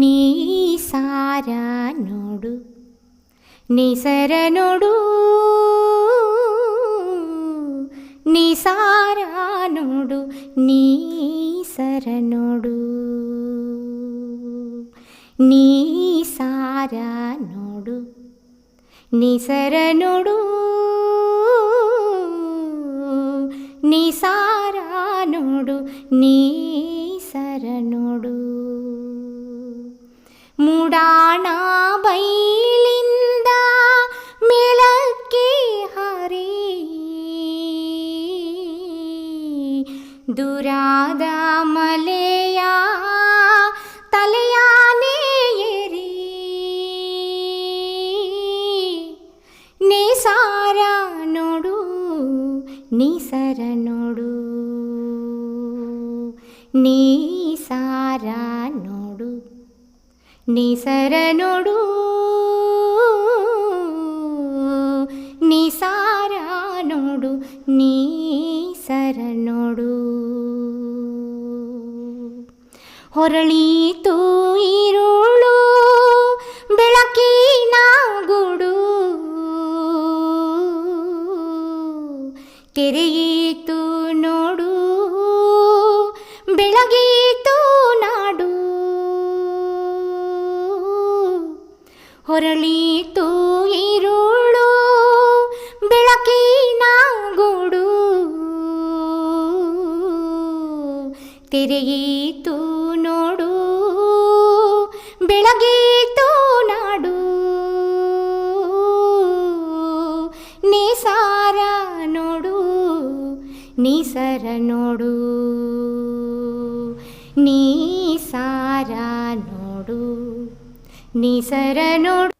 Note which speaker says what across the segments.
Speaker 1: ನೀ ಸಾರ ನೋಡು ನಿಸರ ನೋಡು ನೀ ಸಾರ ನೋಡು ನೀ ಸರ ನೋಡು ನೀ ಸಾರ ನೋಡು ನಿಸರ ನೋಡು ನೀ ಸಾರ ನೋಡು ನೀ ಮುಡಾಣ ಬೈಲಿಂದ ಮೇಳಕ್ಕೆ ಹಾರಿ ದುರಾದ ಮಲೆಯ ತಲೆಯಾನೆ ಏರಿ ನೀ ಸಾರ ನೋಡು ನೀ ಸರ ನೋಡು ನೀ ಸಾರ ನೋಡು ನಿಸರನೊಡು ನಿಸಾರ ನೋಡು ನೀಸರನೊಡು ಹೊರಳೀತು ಇರುಳು ಬೆಳಕಿನ ಗುಡು ತೆರೆಯಿತು ನೋಡು ಬೆಳಗ್ಗೆ ಹೊರಳೀತು ಇರುಳು ಬೆಳಕಿನ ಗೂಡು ತೆರೆಯಿತು ನೋಡು ಬೆಳಗೀತು ನಾಡು. ನಿಸಾರ ನೋಡು ನಿಸರ ನೋಡು. ನೀಸಾರ ನೋಡು. నిసరనుడు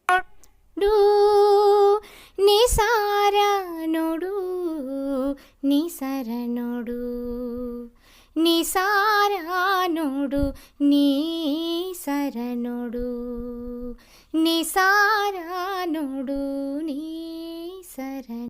Speaker 1: నిసారనుడు నిసరనుడు నిసారానుడు నీ శరణుడు నిసారానుడు